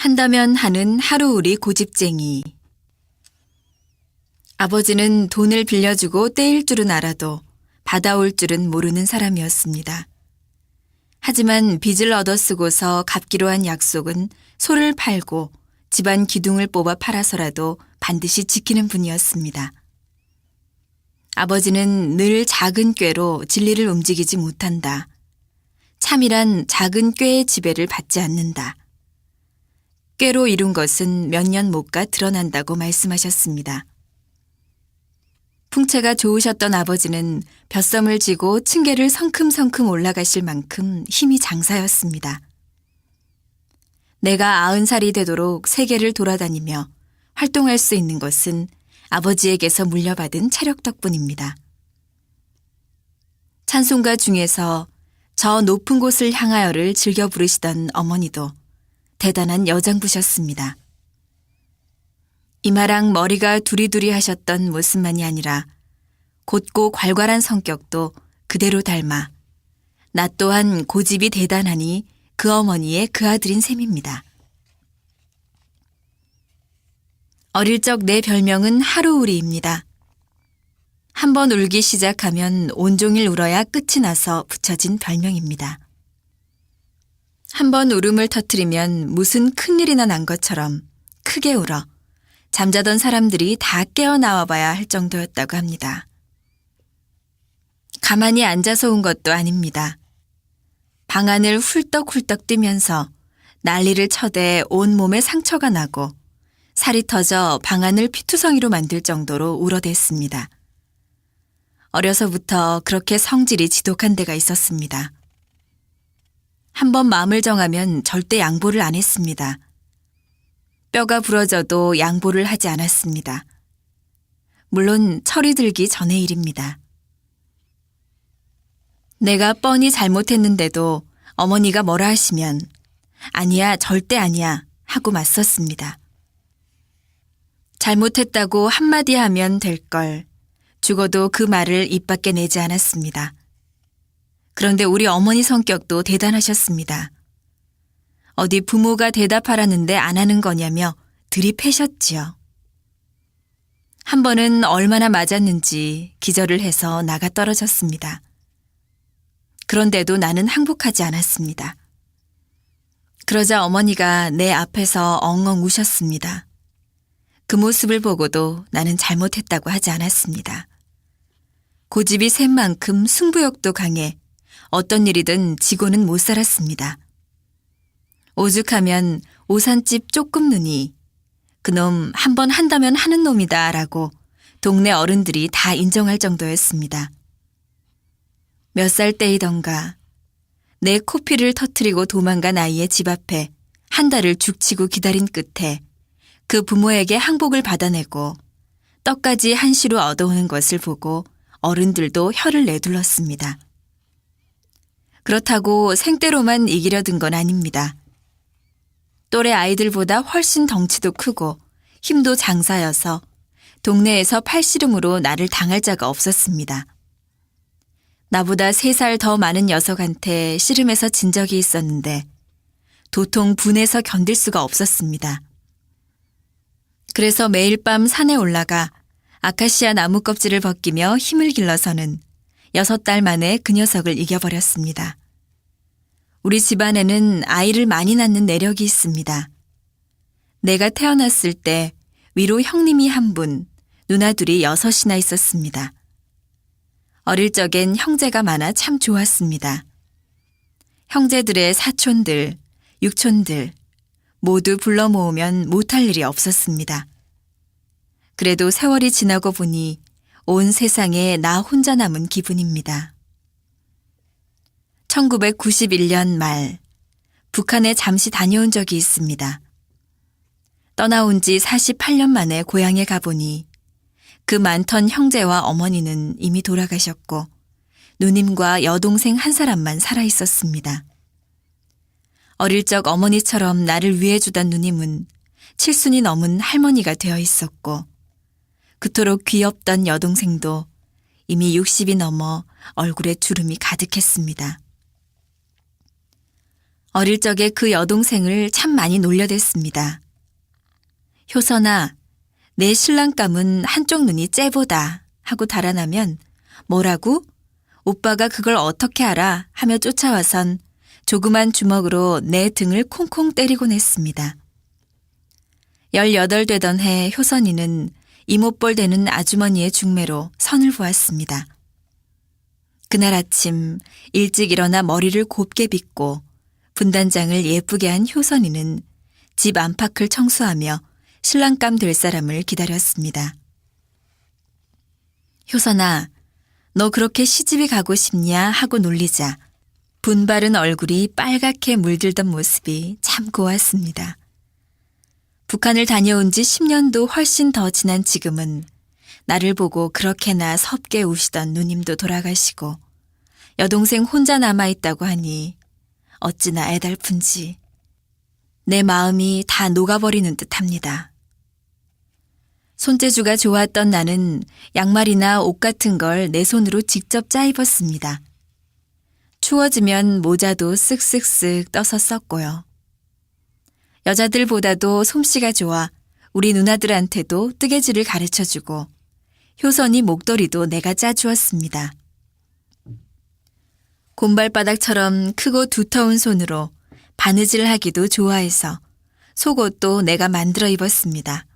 한다면 하는 하루우리 고집쟁이. 아버지는 돈을 빌려주고 떼일 줄은 알아도 받아올 줄은 모르는 사람이었습니다. 하지만 빚을 얻어 쓰고서 갚기로 한 약속은 소를 팔고 집안 기둥을 뽑아 팔아서라도 반드시 지키는 분이었습니다. 아버지는 늘 작은 꾀로 진리를 움직이지 못한다. 참이란 작은 꾀의 지배를 받지 않는다. 꾀로 이룬 것은 몇 년 못 가 드러난다고 말씀하셨습니다. 풍채가 좋으셨던 아버지는 벼썸을 지고 층계를 성큼성큼 올라가실 만큼 힘이 장사였습니다. 내가 아흔 살이 되도록 세계를 돌아다니며 활동할 수 있는 것은 아버지에게서 물려받은 체력 덕분입니다. 찬송가 중에서 저 높은 곳을 향하여를 즐겨 부르시던 어머니도 대단한 여장부셨습니다. 이마랑 머리가 두리두리 하셨던 모습만이 아니라 곧고 괄괄한 성격도 그대로 닮아 나 또한 고집이 대단하니 그 어머니의 그 아들인 셈입니다. 어릴 적 내 별명은 하루우리입니다. 한번 울기 시작하면 온종일 울어야 끝이 나서 붙여진 별명입니다. 한 번 울음을 터뜨리면 무슨 큰일이나 난 것처럼 크게 울어 잠자던 사람들이 다 깨어나와 봐야 할 정도였다고 합니다. 가만히 앉아서 운 것도 아닙니다. 방 안을 훌떡훌떡 뛰면서 난리를 쳐대 온몸에 상처가 나고 살이 터져 방 안을 피투성이로 만들 정도로 울어댔습니다. 어려서부터 그렇게 성질이 지독한 데가 있었습니다. 한 번 마음을 정하면 절대 양보를 안 했습니다. 뼈가 부러져도 양보를 하지 않았습니다. 물론 철이 들기 전의 일입니다. 내가 뻔히 잘못했는데도 어머니가 뭐라 하시면 아니야, 절대 아니야 하고 맞섰습니다. 잘못했다고 한마디 하면 될 걸. 죽어도 그 말을 입 밖에 내지 않았습니다. 그런데 우리 어머니 성격도 대단하셨습니다. 어디 부모가 대답하라는데 안 하는 거냐며 들이패셨지요. 한 번은 얼마나 맞았는지 기절을 해서 나가 떨어졌습니다. 그런데도 나는 항복하지 않았습니다. 그러자 어머니가 내 앞에서 엉엉 우셨습니다. 그 모습을 보고도 나는 잘못했다고 하지 않았습니다. 고집이 센 만큼 승부욕도 강해 어떤 일이든 지고는 못 살았습니다. 오죽하면 오산집 조금 눈이 그놈 한 번 한다면 하는 놈이다 라고 동네 어른들이 다 인정할 정도였습니다. 몇 살 때이던가 내 코피를 터트리고 도망간 아이의 집 앞에 한 달을 죽치고 기다린 끝에 그 부모에게 항복을 받아내고 떡까지 한시로 얻어오는 것을 보고 어른들도 혀를 내둘렀습니다. 그렇다고 생떼로만 이기려 든 건 아닙니다. 또래 아이들보다 훨씬 덩치도 크고 힘도 장사여서 동네에서 팔씨름으로 나를 당할 자가 없었습니다. 나보다 세 살 더 많은 녀석한테 씨름해서 진 적이 있었는데 도통 분해서 견딜 수가 없었습니다. 그래서 매일 밤 산에 올라가 아카시아 나무 껍질을 벗기며 힘을 길러서는 여섯 달 만에 그 녀석을 이겨버렸습니다. 우리 집안에는 아이를 많이 낳는 내력이 있습니다. 내가 태어났을 때 위로 형님이 한 분, 누나들이 여섯이나 있었습니다. 어릴 적엔 형제가 많아 참 좋았습니다. 형제들의 사촌들, 육촌들, 모두 불러 모으면 못할 일이 없었습니다. 그래도 세월이 지나고 보니 온 세상에 나 혼자 남은 기분입니다. 1991년 말, 북한에 잠시 다녀온 적이 있습니다. 떠나온 지 48년 만에 고향에 가보니 그 많던 형제와 어머니는 이미 돌아가셨고 누님과 여동생 한 사람만 살아 있었습니다. 어릴 적 어머니처럼 나를 위해 주던 누님은 칠순이 넘은 할머니가 되어 있었고 그토록 귀엽던 여동생도 이미 60이 넘어 얼굴에 주름이 가득했습니다. 어릴 적에 그 여동생을 참 많이 놀려댔습니다. 효선아, 내 신랑감은 한쪽 눈이 째보다 하고 달아나면 뭐라고? 오빠가 그걸 어떻게 알아? 하며 쫓아와선 조그만 주먹으로 내 등을 콩콩 때리곤 했습니다. 18 되던 해 효선이는 이모뻘 되는 아주머니의 중매로 선을 보았습니다. 그날 아침 일찍 일어나 머리를 곱게 빗고 분단장을 예쁘게 한 효선이는 집 안팎을 청소하며 신랑감 될 사람을 기다렸습니다. 효선아, 너 그렇게 시집이 가고 싶냐 하고 놀리자 분바른 얼굴이 빨갛게 물들던 모습이 참 고왔습니다. 북한을 다녀온 지 10년도 훨씬 더 지난 지금은 나를 보고 그렇게나 섭게 우시던 누님도 돌아가시고 여동생 혼자 남아있다고 하니 어찌나 애달픈지 내 마음이 다 녹아버리는 듯 합니다. 손재주가 좋았던 나는 양말이나 옷 같은 걸 내 손으로 직접 짜 입었습니다. 추워지면 모자도 쓱쓱쓱 떠서 썼고요. 여자들보다도 솜씨가 좋아 우리 누나들한테도 뜨개질을 가르쳐 주고 효선이 목도리도 내가 짜주었습니다. 곰발바닥처럼 크고 두터운 손으로 바느질 하기도 좋아해서 속옷도 내가 만들어 입었습니다.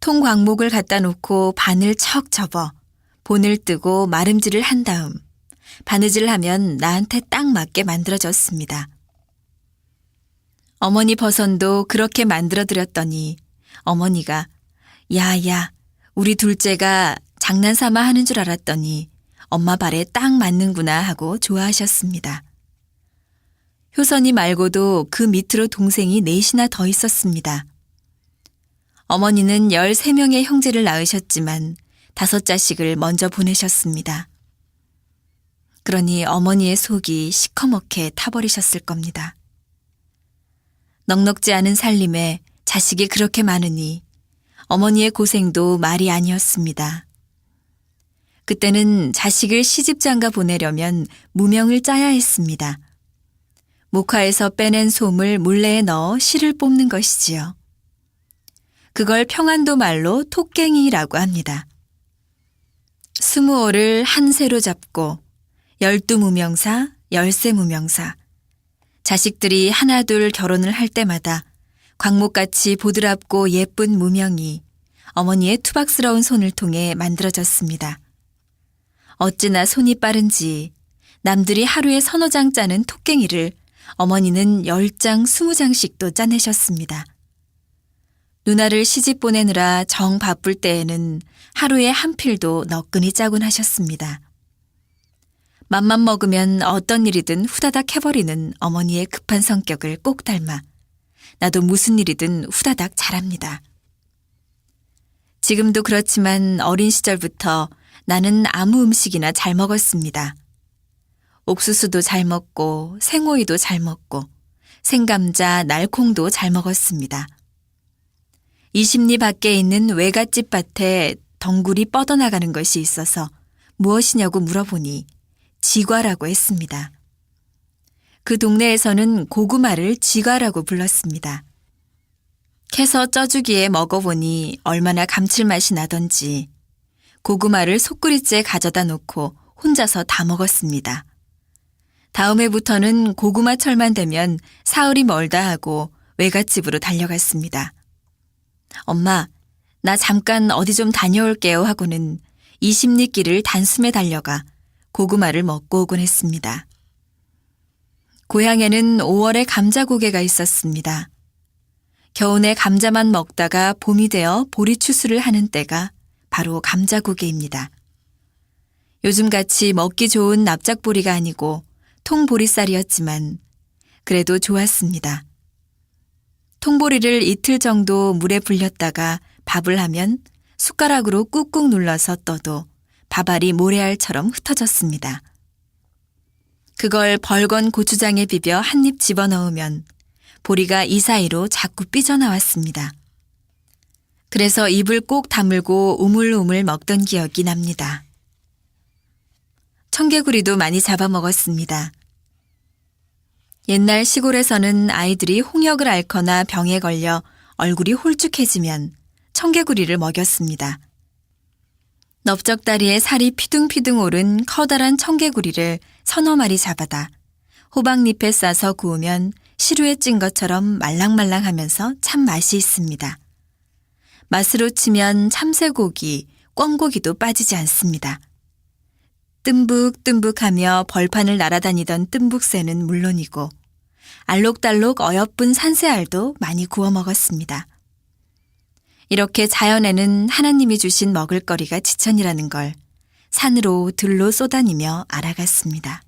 통광목을 갖다 놓고 바늘 척 접어 본을 뜨고 마름질을 한 다음 바느질 하면 나한테 딱 맞게 만들어졌습니다. 어머니 버선도 그렇게 만들어 드렸더니 어머니가 야야 우리 둘째가 장난삼아 하는 줄 알았더니 엄마 발에 딱 맞는구나 하고 좋아하셨습니다. 효선이 말고도 그 밑으로 동생이 넷이나 더 있었습니다. 어머니는 13명의 형제를 낳으셨지만 다섯 자식을 먼저 보내셨습니다. 그러니 어머니의 속이 시커멓게 타버리셨을 겁니다. 넉넉지 않은 살림에 자식이 그렇게 많으니 어머니의 고생도 말이 아니었습니다. 그때는 자식을 시집장가 보내려면 무명을 짜야 했습니다. 목화에서 빼낸 솜을 물레에 넣어 실을 뽑는 것이지요. 그걸 평안도 말로 토깽이라고 합니다. 스무 오를 한 세로 잡고 열두 무명사, 열세 무명사. 자식들이 하나둘 결혼을 할 때마다 광목같이 보드랍고 예쁜 무명이 어머니의 투박스러운 손을 통해 만들어졌습니다. 어찌나 손이 빠른지 남들이 하루에 서너 장 짜는 토깽이를 어머니는 열 장, 스무 장씩도 짜내셨습니다. 누나를 시집 보내느라 정 바쁠 때에는 하루에 한 필도 너끈히 짜곤 하셨습니다. 맘만 먹으면 어떤 일이든 후다닥 해버리는 어머니의 급한 성격을 꼭 닮아 나도 무슨 일이든 후다닥 잘합니다. 지금도 그렇지만 어린 시절부터 나는 아무 음식이나 잘 먹었습니다. 옥수수도 잘 먹고 생오이도 잘 먹고 생감자, 날콩도 잘 먹었습니다. 20리 밖에 있는 외갓집 밭에 덩굴이 뻗어나가는 것이 있어서 무엇이냐고 물어보니 지과라고 했습니다. 그 동네에서는 고구마를 지과라고 불렀습니다. 캐서 쪄주기에 먹어보니 얼마나 감칠맛이 나던지 고구마를 속구리째 가져다 놓고 혼자서 다 먹었습니다. 다음 해부터는 고구마철만 되면 사흘이 멀다 하고 외갓집으로 달려갔습니다. 엄마, 나 잠깐 어디 좀 다녀올게요 하고는 20리 길을 단숨에 달려가 고구마를 먹고 오곤 했습니다. 고향에는 5월에 감자 고개가 있었습니다. 겨우내 감자만 먹다가 봄이 되어 보리 추수를 하는 때가 바로 감자 고개입니다. 요즘같이 먹기 좋은 납작보리가 아니고 통보리쌀이었지만 그래도 좋았습니다. 통보리를 이틀 정도 물에 불렸다가 밥을 하면 숟가락으로 꾹꾹 눌러서 떠도 밥알이 모래알처럼 흩어졌습니다. 그걸 벌건 고추장에 비벼 한 입 집어넣으면 보리가 이 사이로 자꾸 삐져나왔습니다. 그래서 입을 꼭 다물고 우물우물 먹던 기억이 납니다. 청개구리도 많이 잡아먹었습니다. 옛날 시골에서는 아이들이 홍역을 앓거나 병에 걸려 얼굴이 홀쭉해지면 청개구리를 먹였습니다. 넓적다리에 살이 피둥피둥 오른 커다란 청개구리를 서너 마리 잡아다 호박잎에 싸서 구우면 시루에 찐 것처럼 말랑말랑하면서 참 맛이 있습니다. 맛으로 치면 참새고기, 꿩고기도 빠지지 않습니다. 뜸북뜸북하며 벌판을 날아다니던 뜸북새는 물론이고 알록달록 어여쁜 산새알도 많이 구워 먹었습니다. 이렇게 자연에는 하나님이 주신 먹을거리가 지천이라는 걸 산으로 들로 쏘다니며 알아갔습니다.